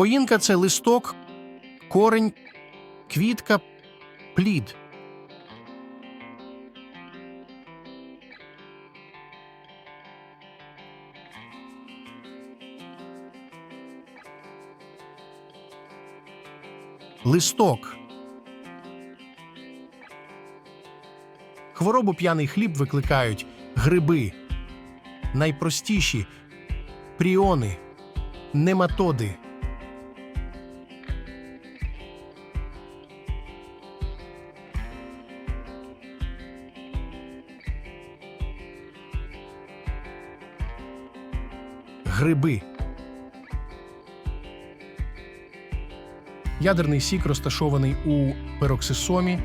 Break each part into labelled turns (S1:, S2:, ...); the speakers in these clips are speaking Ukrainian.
S1: Хвоїнка це листок, корень, квітка, плід. Листок. Хворобу п'яний хліб викликають гриби, найпростіші пріони, нематоди. Гриби. Ядерний сік розташований у пероксисомі,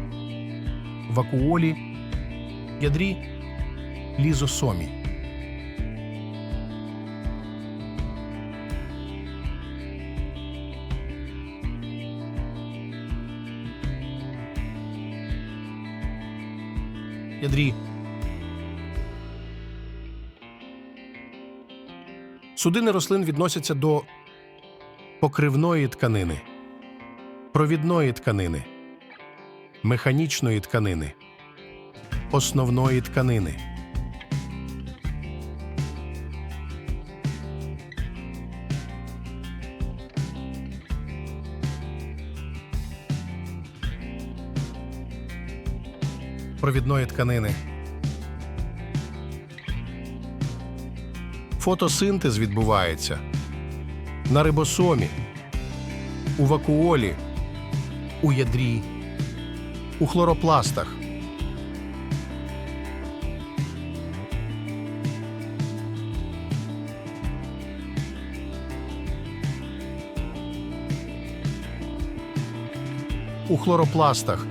S1: вакуолі, ядрі, лізосомі. Ядрі. Судини рослин відносяться до покривної тканини, провідної тканини, механічної тканини, основної тканини. Провідної тканини. Фотосинтез відбувається на рибосомі, у вакуолі, у ядрі, у хлоропластах. У хлоропластах.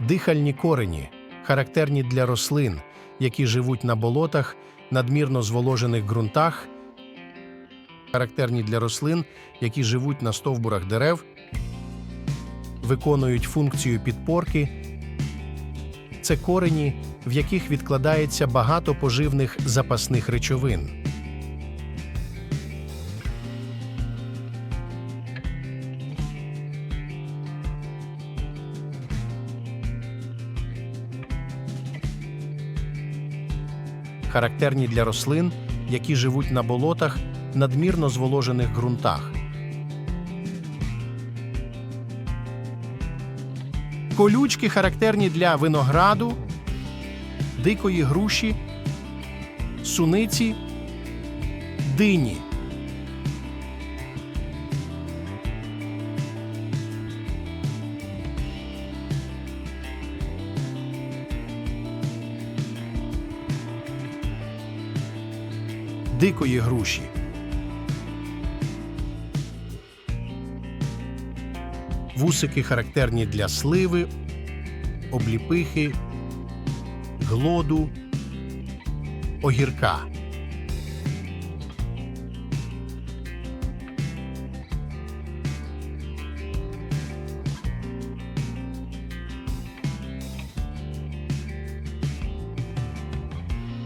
S1: Дихальні корені характерні для рослин, які живуть на болотах, надмірно зволожених ґрунтах, характерні для рослин, які живуть на стовбурах дерев, виконують функцію підпорки. Це корені, в яких відкладається багато поживних запасних речовин. Характерні для рослин, які живуть на болотах, надмірно зволожених ґрунтах. Колючки характерні для винограду, дикої груші, суниці, дині. Дикої груші. Вусики характерні для сливи, обліпихи, глоду, огірка.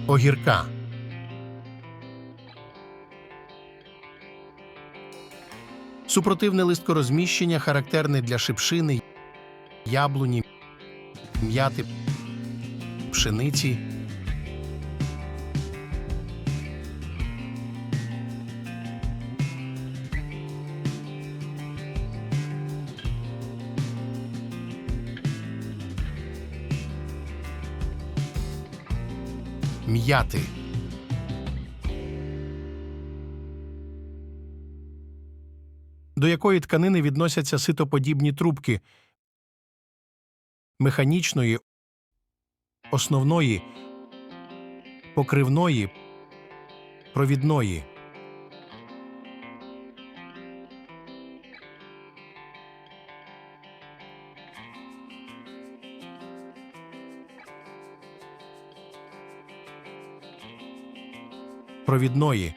S1: Огірка. Супротивне листкорозміщення характерне для шипшини, яблуні, м'яти, пшениці. М'яти. До якої тканини відносяться ситоподібні трубки механічної, основної, покривної, провідної. Провідної